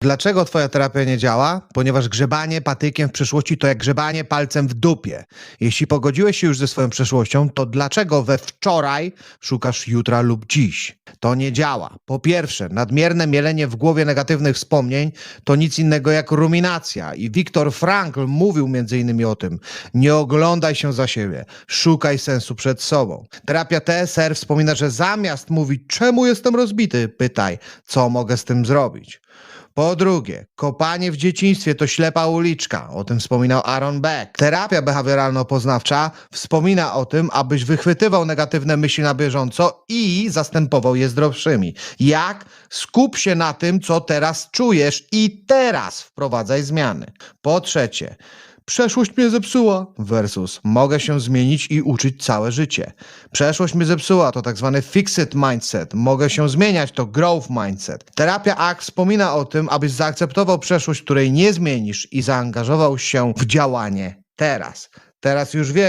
Dlaczego twoja terapia nie działa? Ponieważ grzebanie patykiem w przeszłości to jak grzebanie palcem w dupie. Jeśli pogodziłeś się już ze swoją przeszłością, to dlaczego we wczoraj szukasz jutra lub dziś? To nie działa. Po pierwsze, nadmierne mielenie w głowie negatywnych wspomnień to nic innego jak ruminacja. I Viktor Frankl mówił między innymi o tym. Nie oglądaj się za siebie, szukaj sensu przed sobą. Terapia TSR wspomina, że zamiast mówić, czemu jestem rozbity, pytaj, co mogę z tym zrobić. Po drugie, kopanie w dzieciństwie to ślepa uliczka. O tym wspominał Aaron Beck. Terapia behawioralno-poznawcza wspomina o tym, abyś wychwytywał negatywne myśli na bieżąco i zastępował je zdrowszymi. Jak? Skup się na tym, co teraz czujesz i teraz wprowadzaj zmiany. Po trzecie, Przeszłość mnie zepsuła versus mogę się zmienić i uczyć całe życie. Przeszłość mnie zepsuła to tak zwany fixed mindset. Mogę się zmieniać to growth mindset. Terapia ACT wspomina o tym, abyś zaakceptował przeszłość, której nie zmienisz i zaangażował się w działanie teraz. Teraz już wiesz,